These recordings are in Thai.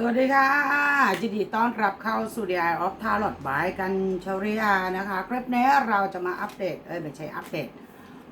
สวัสดีค่ะยินดีต้อนรับเข้าสู่ The Eye of Tarot บายกันชาริยานะคะ คลิปนี้เราจะมาอัปเดต เอ้ยไม่ใช่อัปเดต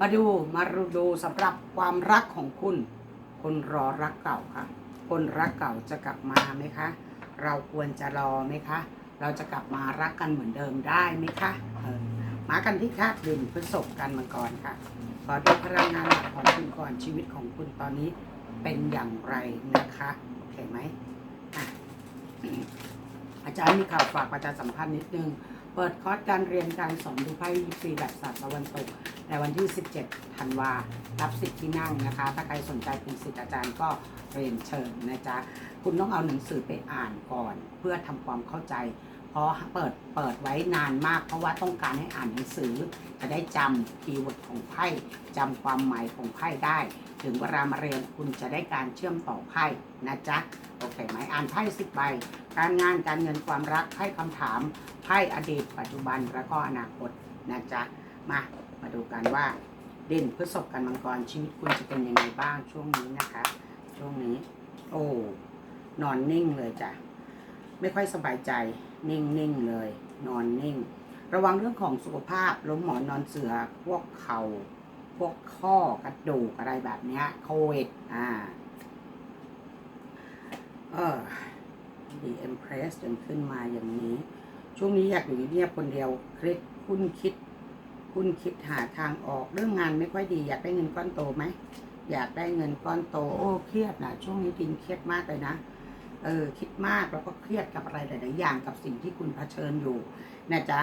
มาดูมาดูสำหรับความรักของคุณ คนรอรักเก่าค่ะ คนรักเก่าจะกลับมาไหมคะ เราควรจะรอไหมคะ เราจะกลับมารักกันเหมือนเดิมได้ไหมคะเออมากันที่คาดดินพฤษภกันมังกรค่ะ ขอดูพลังงานหลักของคุณก่อนชีวิตของคุณตอนนี้เป็นอย่างไรนะคะโอเคไหม อาจารย์มีข่าวฝากประชาสัมพันธ์นิดนึง เปิดคอร์สการเรียนการสอนดูไพ่ยิปซีแบบศาสตร์ตะวันตกในวันที่ 17 ธันวา รับสิทธิ์ที่นั่งนะคะ ถ้าใครสนใจเป็นสิทธิ์อาจารย์ก็เรียนเชิญนะจ๊ะ คุณต้องเอาหนังสือไปอ่านก่อน เพื่อทำความเข้าใจ เพราะเปิดเปิดไว้นานมาก เพราะว่าต้องการให้อ่านหนังสือ จะได้จำคีย์เวิร์ดของไพ่จำความหมายของไพ่ได้ ถึงเวลามาเรียนคุณจะได้การเชื่อมต่อไพ่นะจ๊ะโอเคไหมอ่านไพ่สิบใบ การงานการเงินความรักไพ่คำถามไพ่อดีต ปัจจุบันแล้วก็อนาคตนะจ๊ะมามาดูกันว่าเด่นพฤษภกันมังกรชีวิตคุณจะเป็นยังไงบ้างช่วงนี้นะคะ ช่วงนี้ โอ้นอนนิ่งเลยจ้ะไม่ค่อยสบายใจนิ่งนิ่งเลย นอนนิ่ง ระวังเรื่องของสุขภาพล้มหมอนนอนเสือพวกเขา่า พวกข้อกระดูกอะไรแบบเนี้ยโควิดอ่า เออดีเอ็มเพรสจนขึ้นมาอย่างนี้ ช่วงนี้อยากอยู่เงียบคนเดียวคลิกคุณคิด คุณคิดหาทางออกเรื่องงานไม่ค่อยดี อยากได้เงินก้อนโตไหมอยากได้เงินก้อนโตโอ้เครียดนะช่วงนี้ดินเครียดมากเลยนะเออคิดมากแล้วก็เครียดกับอะไรหลาย ๆ อย่างกับสิ่งที่คุณเผชิญอยู่นะจ๊ะ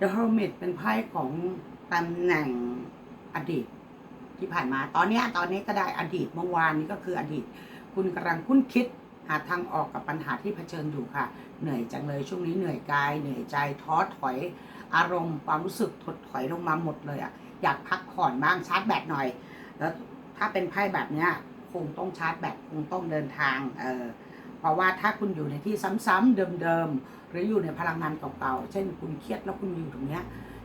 The Hermit เป็นไพ่ของตำแหน่ง อดีต ที่ผ่านมาตอนนี้ตอนนี้ก็ได้อดีตเมื่อวานนี้ก็คืออดีต คุณกำลังคุ้นคิดหาทางออกกับปัญหาที่เผชิญอยู่ค่ะ เหนื่อยจังเลยช่วงนี้เหนื่อยกาย เหนื่อยใจท้อถอย อารมณ์ความรู้สึกถดถอยลงมาหมดเลยอะอยากพักผ่อนบ้างชาร์จแบตหน่อย แล้วถ้าเป็นไพ่แบบเนี้ยคงต้องชาร์จแบตคงต้องเดินทางเออเพราะว่าถ้าคุณอยู่ในที่ซ้ำๆเดิมๆหรืออยู่ในพลังงานเก่าๆเช่นคุณเครียดแล้วคุณอยู่ตรงเนี้ย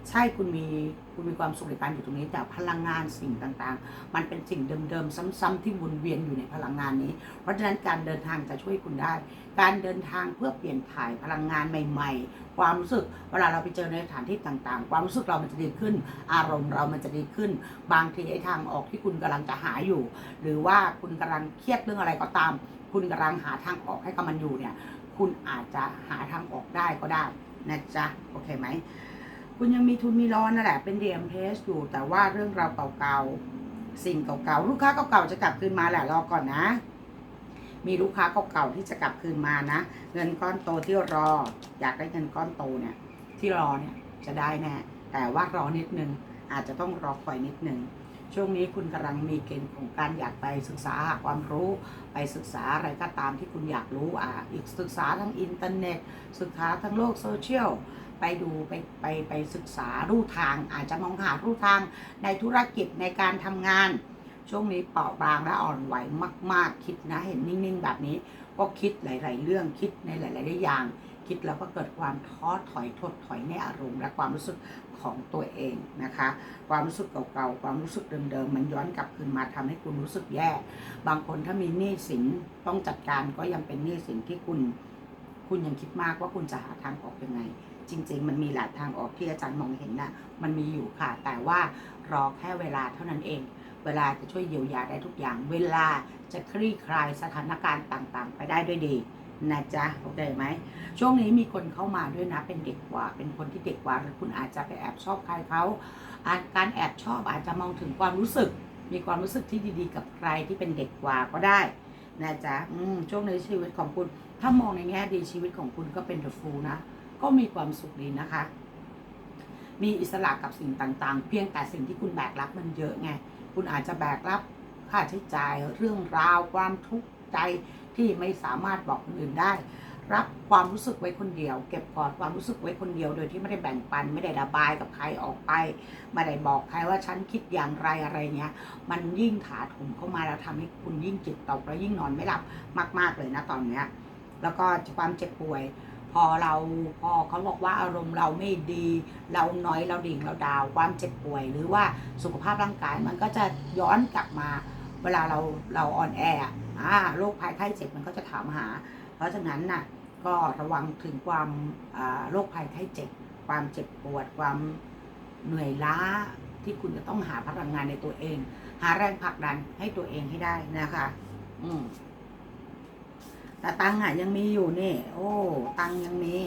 ใช่คุณมีคุณมีความสุขในการอยู่ตรงนี้ แต่พลังงานสิ่งต่างๆ มันเป็นสิ่งเดิมๆ ซ้ำๆที่วนเวียนอยู่ในพลังงานนี้ เพราะฉะนั้นการเดินทางจะช่วยคุณได้ การเดินทางเพื่อเปลี่ยนถ่ายพลังงานใหม่ ๆ ความรู้สึกเวลาเราไปเจอในสถานที่ต่างๆ ความรู้สึกเรามันจะดีขึ้น อารมณ์เรามันจะดีขึ้น บางทีไอ้ทางออกที่คุณกำลังจะหาอยู่ หรือว่าคุณกำลังเครียดเรื่องอะไรก็ตาม คุณกำลังหาทางออกให้กับมันอยู่เนี่ย คุณอาจจะหาทางออกได้ก็ได้นะจ๊ะโอเคไหม คุณยังมีทุนมีร้อนนั่นแหละ เป็นเดียมเพสอยู่ แต่ว่าเรื่องราวเก่าๆ สิ่งเก่าๆ ลูกค้าเก่าๆ จะกลับคืนมาแหละ รอก่อนนะ มีลูกค้าเก่าๆ ที่จะกลับคืนมานะ เงินก้อนโตที่รอ อยากได้เงินก้อนโตเนี่ย ที่รอเนี่ยจะได้แน่ แต่ว่ารอนิดนึง อาจจะต้องรอคอยนิดนึงช่วงนี้คุณกำลังมีเกณฑ์ของการอยากไปศึกษาหาความรู้ ไปศึกษาอะไรก็ตามที่คุณอยากรู้อ่าอีกศึกษาทั้งอินเทอร์เน็ต ศึกษาทั้งโลกโซเชียล ไปดูไปไปไปศึกษารูทาง อาจจะมองหารูทางในธุรกิจในการทำงาน ช่วงนี้เปราะบางและอ่อนไหวมาก ๆ คิดนะเห็นนิ่ง ๆ แบบนี้ ก็คิดหลาย ๆ เรื่องคิดในหลายๆอย่าง คิดแล้วก็เกิดความท้อถอยถดถอยในอารมณ์และความรู้สึกของตัวเองนะคะ ความรู้สึกเก่าๆความรู้สึกเดิมๆมันย้อนกลับคืนมาทำให้คุณรู้สึกแย่ บางคนถ้ามีหนี้สินต้องจัดการก็ยังเป็นหนี้สินที่คุณ คุณยังคิดมากว่าคุณจะหาทางออกยังไง จริง ๆ มันมีหลายทางออกที่อาจารย์มองเห็นนะมันมีอยู่ค่ะ แต่ว่ารอแค่เวลาเท่านั้นเอง เวลาจะช่วยเยียวยาได้ทุกอย่าง เวลาจะคลี่คลายสถานการณ์ต่างๆ ไปได้ด้วยดีนะจ๊ะโอเคไหมช่วงนี้มีคนเข้ามาด้วยนะเป็นเด็กกว่า เป็นคนที่เด็กกว่าหรือคุณอาจจะไปแอบชอบใครเขาอาจการแอบชอบอาจจะมองถึงความรู้สึก มีความรู้สึกที่ดีๆ กับใครที่เป็นเด็กกว่าก็ได้นะจ๊ะช่วงในชีวิตของคุณ ถ้ามองในแง่ดีชีวิตของคุณก็เป็นเดอะฟูลนะ ก็มีความสุขดีนะคะ มีอิสระกับสิ่งต่างๆ เพียงแต่สิ่งที่คุณแบกรับมันเยอะไง คุณอาจจะแบกรับค่าใช้จ่ายเรื่องราวความทุกข์ใจที่ไม่สามารถบอกคนอื่นได้ รับความรู้สึกไว้คนเดียว เก็บกอดความรู้สึกไว้คนเดียวโดยที่ไม่ได้แบ่งปัน ไม่ได้ระบายกับใครออกไปไม่ได้บอกใครว่าฉันคิดอย่างไรอะไรเนี้ย มันยิ่งถาถมเข้ามาแล้วทำให้คุณยิ่งจิตตกแล้วยิ่งนอนไม่หลับมาก ๆเลยนะตอนเนี้ยแล้วก็ความเจ็บป่วย พอเราพอเขาบอกว่าอารมณ์เราไม่ดี เราน้อยเราดิ่งเราดาวความเจ็บป่วย หรือว่าสุขภาพร่างกายมันก็จะย้อนกลับมา เวลาเราเราอ่อนแออ่าโรคภัยไข้เจ็บมันก็จะถามหา เพราะฉะนั้นน่ะก็ระวังถึงความอ่าโรคภัยไข้เจ็บ ความเจ็บปวด ความเหนื่อยล้าที่คุณจะต้องหาพลังงานในตัวเอง หาแรงผลักดันให้ตัวเองให้ได้นะคะ อืม แต่ตังค์อะยังมีอยู่นี่ โอ้ ตังค์ยังมี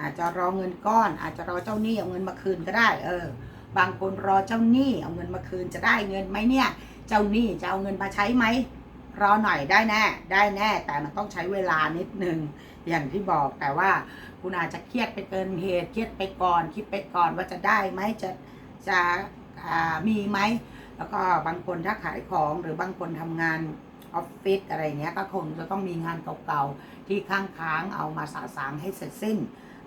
อาจจะรอเงินก้อน อาจจะรอเจ้าหนี้เอาเงินมาคืนก็ได้ เออ บางคนรอเจ้าหนี้เอาเงินมาคืนจะได้เงินไหมเนี่ย เจ้าหนี้จะเอาเงินมาใช้ไหมรอหน่อยได้แน่ ได้แน่ แต่มันต้องใช้เวลานิดนึงอย่างที่บอกแต่ว่าคุณอาจจะเครียดไปเกินเหตุเครียดไปก่อน คิดไปก่อนว่าจะได้ไหมจะจะมีไหม แล้วก็บางคนถ้าขายของหรือบางคนทำงาน ออฟฟิศอะไรเงี้ยก็คงจะต้องมีงานเก่าๆที่ค้างค้างๆเอามาสาสางให้เสร็จสิ้น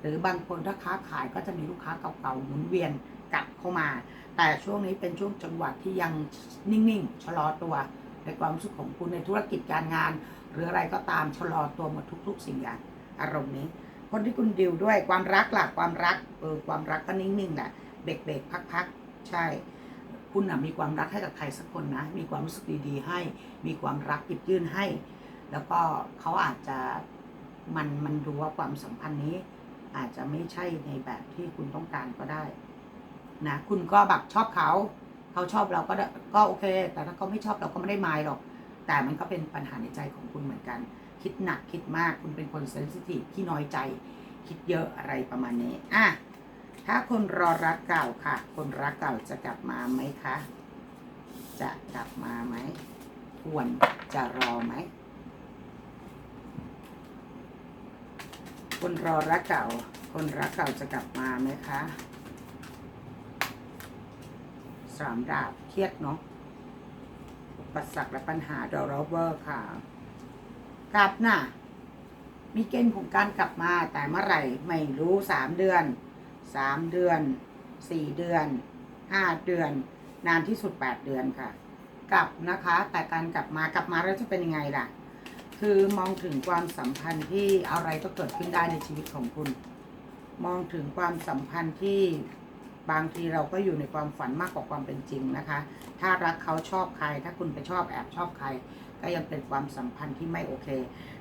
หรือบางคนถ้าค้าขายก็จะมีลูกค้าเก่าๆหมุนเวียนกลับเข้ามา แต่ช่วงนี้เป็นช่วงจังหวะที่ยังนิ่งๆชะลอตัวในความรู้สึกของคุณในธุรกิจการงาน หรืออะไรก็ตามชะลอตัวหมดทุก ๆ สิ่งอย่างอารมณ์นี้คนที่คุณดิวด้วยความรักหลักความรักเออความรักก็นิ่งๆแหละเบรกเบรกพักพักๆ ใช่ คุณนะมีความรักให้กับใครสักคนนะ มีความรู้สึกดีๆให้ มีความรักหยิบยื่นให้ แล้วก็เขาอาจจะมันมันดูว่าความสัมพันธ์นี้ อาจจะไม่ใช่ในแบบที่คุณต้องการก็ได้นะคุณก็แบบชอบเขาเขาชอบเราก็ก็โอเค แต่ถ้าเขาไม่ชอบเราก็ไม่ได้มายหรอก แต่มันก็เป็นปัญหาในใจของคุณเหมือนกัน คิดหนักคิดมากคุณเป็นคนเซนซิทีฟที่น้อยใจ คิดเยอะอะไรประมาณนี้อะ ถ้าคนรอรักเก่าค่ะ คนรักเก่าจะกลับมาไหมคะ จะกลับมาไหมควรจะรอไหม คนรอรักเก่า คนรักเก่าจะกลับมาไหมคะสามดาบเครียดเนาะอุปสรรคและปัญหาดอรเวอร์ค่ะ กลับน่ะ มีเกณฑ์ของการกลับมาแต่เมื่อไหร่ ไม่รู้สามเดือน สามเดือนสี่เดือนห้าเดือน นานที่สุดแปดเดือนค่ะ กลับนะคะแต่การกลับมากลับมาแล้วจะเป็นยังไงล่ะ คือมองถึงความสัมพันธ์ที่อะไรก็เกิดขึ้นได้ในชีวิตของคุณ มองถึงความสัมพันธ์ที่บางทีเราก็อยู่ในความฝันมากกว่าความเป็นจริงนะคะ ถ้ารักเขาชอบใคร ถ้าคุณไปชอบแอบชอบใคร ก็ยังเป็นความสัมพันธ์ที่ไม่โอเค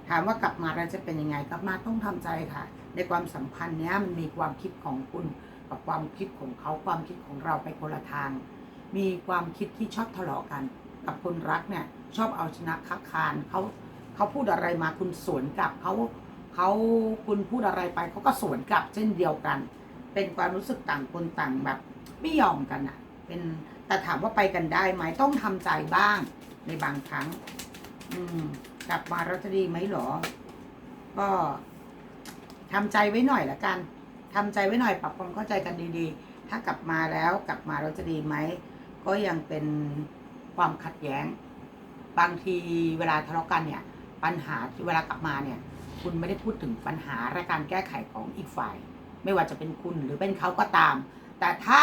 ถามว่ากลับมาแล้วจะเป็นยังไง กลับมาต้องทำใจค่ะ ในความสัมพันธ์เนี้ยมันมีความคิดของคุณกับความคิดของเขาความคิดของเราไปคนละทาง มีความคิดที่ชอบทะเลาะกัน กับคนรักเนี่ยชอบเอาชนะคักคานเขาเขาพูดอะไรมาคุณสวนกลับเขาเขาคุณพูดอะไรไปเขาก็สวนกลับเช่นเดียวกัน เป็นความรู้สึกต่างคนต่างแบบไม่ยอมกันอะเป็นแต่ถามว่าไปกันได้ไหมต้องทำใจบ้างในบางครั้ง อืม กลับมาแล้วจะดีไหมหรอ ก็ ทำใจไว้หน่อยละกันทำใจไว้หน่อยปรับความเข้าใจกันดีๆ ถ้ากลับมาแล้วกลับมาเราจะดีไหม ก็ยังเป็นความขัดแย้ง บางทีเวลาทะเลาะกันเนี่ย ปัญหาที่เวลากลับมาเนี่ย คุณไม่ได้พูดถึงปัญหาและการแก้ไขของอีกฝ่าย ไม่ว่าจะเป็นคุณหรือเป็นเขาก็ตาม แต่ถ้า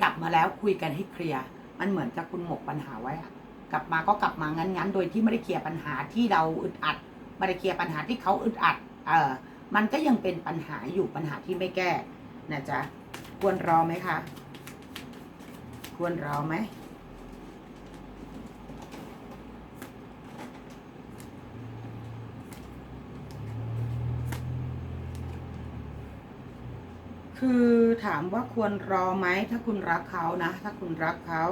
กลับมาแล้วคุยกันให้เคลียร์ มันเหมือนกับคุณหมกปัญหาไว้อะกลับมาก็กลับมางั้นๆ โดยที่ไม่ได้เคลียร์ปัญหาที่เราอึดอัดไม่ได้เคลียร์ปัญหาที่เขาอึดอัด เออมันก็ยังเป็นปัญหาอยู่ปัญหาที่ไม่แก้นะจ๊ะควรรอไหมคะ ควรรอไหมคือถามว่าควรรอไหมถ้าคุณรักเขานะ ถ้าคุณรักเขา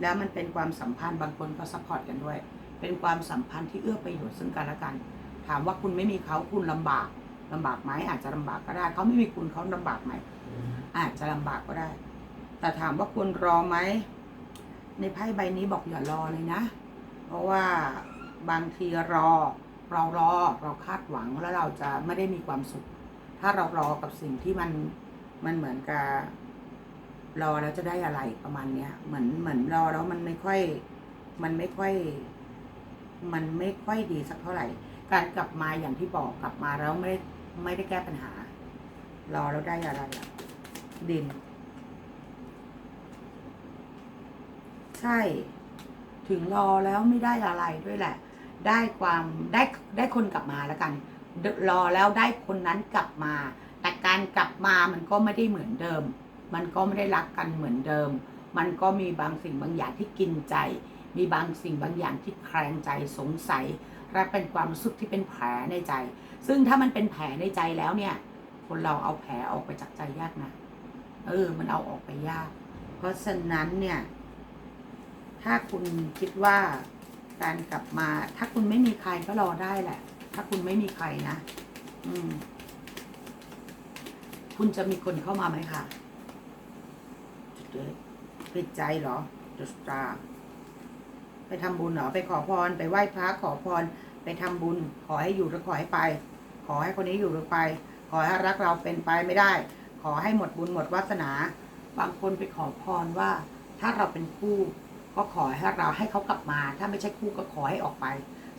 แล้วมันเป็นความสัมพันธ์บางคนก็ซัพพอร์ตกันด้วย เป็นความสัมพันธ์ที่เอื้อประโยชน์ซึ่งกันและกัน ถามว่าคุณไม่มีเขาคุณลำบากลำบากไหมอาจจะลำบากก็ได้ เขาไม่มีคุณเขาลำบากไหมอาจจะลำบากก็ได้ แต่ถามว่าควรรอไหมในไพ่ใบนี้บอกอย่ารอเลยนะ เพราะว่าบางทีรอ เรารอเราคาดหวังแล้วเราจะไม่ได้มีความสุข ถ้าเรารอกับสิ่งที่มันมันเหมือนกับรอแล้วจะได้อะไรประมาณเนี้ยเหมือนเหมือนรอแล้วมันไม่ค่อย มันไม่ค่อย มันไม่ค่อยดีสักเท่าไหร่ การกลับมาอย่างที่บอกกลับมาแล้วไม่ได้ไม่ได้แก้ปัญหา รอแล้วได้อะไรอะดิน ใช่ ถึงรอแล้วไม่ได้อะไรด้วยแหละ ได้ความได้ได้คนกลับมาแล้วกัน รอแล้วได้คนนั้นกลับมา แต่การกลับมามันก็ไม่ได้เหมือนเดิม มันก็ไม่ได้รักกันเหมือนเดิม มันก็มีบางสิ่งบางอย่างที่กินใจ มีบางสิ่งบางอย่างที่แคลงใจสงสัย และเป็นความรู้สึกที่เป็นแผลในใจ ซึ่งถ้ามันเป็นแผลในใจแล้วเนี่ย คนเราเอาแผลออกไปจากใจยากนะเออ มันเอาออกไปยาก เพราะฉะนั้นเนี่ย ถ้าคุณคิดว่าการกลับมา ถ้าคุณไม่มีใครก็รอได้แหละ ถ้าคุณไม่มีใครนะ อืม คุณจะมีคนเข้ามาไหมคะจุดเลยปิดใจเหรอจุดตา ไปทำบุญเหรอไปขอพร ไปไหว้พระขอพร ไปทำบุญ ขอให้อยู่หรือขอให้ไป ขอให้คนนี้อยู่หรือไป ขอให้รักเราเป็นไปไม่ได้ ขอให้หมดบุญหมดวาสนา บางคนไปขอพรว่า ถ้าเราเป็นคู่ ก็ขอให้เราให้เขากลับมา ถ้าไม่ใช่คู่ก็ขอให้ออกไป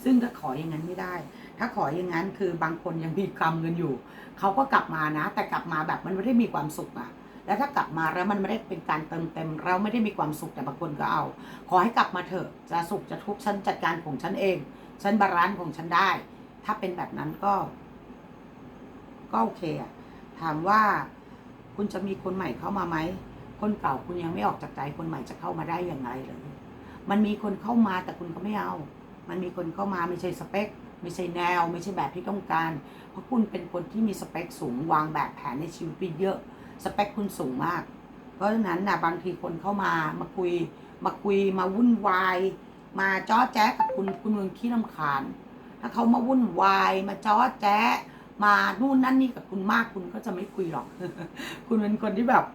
ซึ่งถ้าขออย่างนั้นไม่ได้ ถ้าขออย่างนั้นคือบางคนยังมีกรรมเงินอยู่เขาก็กลับมานะ แต่กลับมาแบบมันไม่ได้มีความสุขอะ แล้วถ้ากลับมาแล้วมันไม่ได้เป็นการเติมเต็ม เราไม่ได้มีความสุขแต่บางคนก็เอา ขอให้กลับมาเถอะจะสุขจะทุกข์ฉันจัดการของฉันเองฉันบาลานซ์ของฉันได้ ถ้าเป็นแบบนั้นก็ ก็โอเคอะถามว่าคุณจะมีคนใหม่เข้ามาไหมคนเก่าคุณยังไม่ออกจากใจคนใหม่จะเข้ามาได้อย่างไรเลยมันมีคนเข้ามาแต่คุณก็ไม่เอา มันมีคนเข้ามาไม่ใช่สเปค ไม่ใช่แนว ไม่ใช่แบบที่ต้องการ เพราะคุณเป็นคนที่มีสเปคสูงวางแบบแผนในชีวิตไปเยอะ สเปคคุณสูงมาก เพราะฉะนั้นนะบางทีคนเข้ามามาคุย มาคุยมาวุ่นวาย มาจ้อแจ๊กับคุณคุณมืองขี้ลำคาญ ถ้าเขามาวุ่นวาย มาจ้อแจ๊ะมานู่นนั่นนี่กับคุณมากคุณก็จะไม่คุยหรอก คุณเป็นคนที่แบบ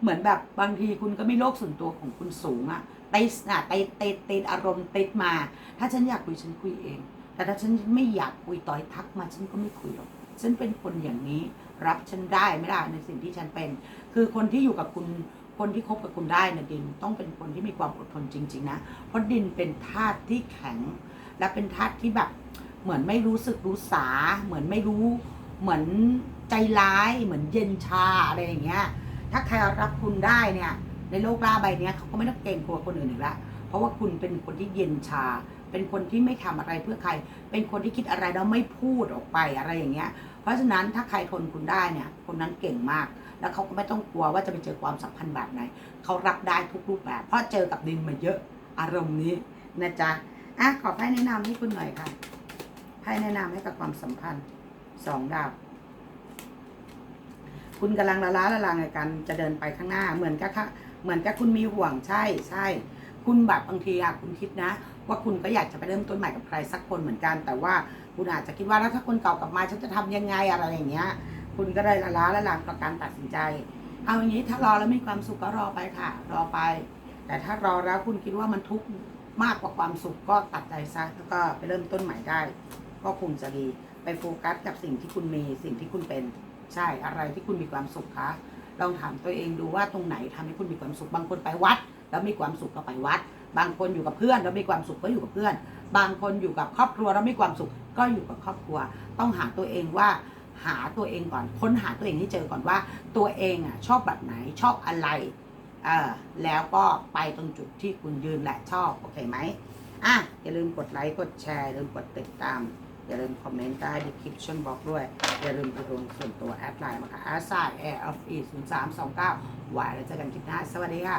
เหมือนแบบบางทีคุณก็มีโลกส่วนตัวของคุณสูงอะติดอะติดติดติดอารมณ์ติดมา ถ้าฉันอยากคุยฉันคุยเอง แต่ถ้าฉันไม่อยากคุยต่อยทักมาฉันก็ไม่คุยหรอก ฉันเป็นคนอย่างนี้ รับฉันได้ไม่ได้ในสิ่งที่ฉันเป็น คือคนที่อยู่กับคุณคนที่คบกับคุณได้นะดินต้องเป็นคนที่มีความอดทนจริง ๆ นะ เพราะดินเป็นธาตุที่แข็ง และเป็นธาตุที่แบบเหมือนไม่รู้สึกรู้สา เหมือนไม่รู้เหมือนใจร้าย เหมือนเย็นชาอะไรอย่างเงี้ย ถ้าใครรับคุณได้เนี่ย ในโลกล่าใบเนี้ยเขาก็ไม่ต้องเกรงกลัวคนอื่นอีกแล้วเพราะว่าคุณเป็นคนที่เย็นชา เป็นคนที่ไม่ทำอะไรเพื่อใคร เป็นคนที่คิดอะไรแล้วไม่พูดออกไปอะไรอย่างเงี้ย เพราะฉะนั้นถ้าใครทนคุณได้เนี่ย คนนั้นเก่งมาก แล้วเขาก็ไม่ต้องกลัวว่าจะไปเจอความสัมพันธ์แบบไหนเขารับได้ทุกรูปแบบ เพราะเจอกับดินมาเยอะอารมณ์นี้นะจ๊ะอะขอไพ่แนะนำให้คุณหน่อยค่ะไพ่แนะนำให้กับความสัมพันธ์สองดาวคุณกำลังละล้าละลังในการจะเดินไปข้างหน้าเหมือนกับค่ะเหมือนกับคุณมีห่วงใช่ใช่คุณแบบบางทีอะคุณคิดนะ ว่าคุณก็อยากจะไปเริ่มต้นใหม่กับใครสักคนเหมือนกัน แต่ว่า คุณอาจจะคิดว่าแล้วถ้าคนเก่ากลับมาฉันจะทำยังไงอะไรอย่างเงี้ย คุณก็เลยละล้าละลังกับการตัดสินใจ เอาอย่างนี้ถ้ารอแล้วมีความสุขก็รอไปค่ะ รอไป แต่ถ้ารอแล้วคุณคิดว่ามันทุกข์มากกว่าความสุขก็ตัดใจซะแล้วก็ไปเริ่มต้นใหม่ได้ ก็คงจะดีไปโฟกัสกับสิ่งที่คุณมีสิ่งที่คุณเป็นใช่อะไรที่คุณมีความสุขคะลองถามตัวเองดูว่าตรงไหนทำให้คุณมีความสุขบางคนไปวัด แล้วมีความสุขก็ไปวัด บางคนอยู่กับเพื่อนแล้วมีความสุขก็อยู่กับเพื่อน บางคนอยู่กับครอบครัวแล้วมีความสุข ก็อยู่กับครอบครัว ต้องหาตัวเองว่าหาตัวเองก่อน ค้นหาตัวเองให้เจอก่อนว่า ตัวเองอะชอบแบบไหนชอบอะไรเออแล้วก็ไปตรงจุดที่คุณยืนและชอบโอเคไหมอะอย่าลืมกดไลค์กดแชร์อย่าลืมกดติดตาม อย่าลืมคอมเมนต์ใต้ description box ด้วย อย่าลืมกดดวงส่วนตัวแอดไลน์มาค่ะ a s i air of e 0 3 2 9ไว้แล้วเจอกันคลิปหน้าสวัสดีค่ะ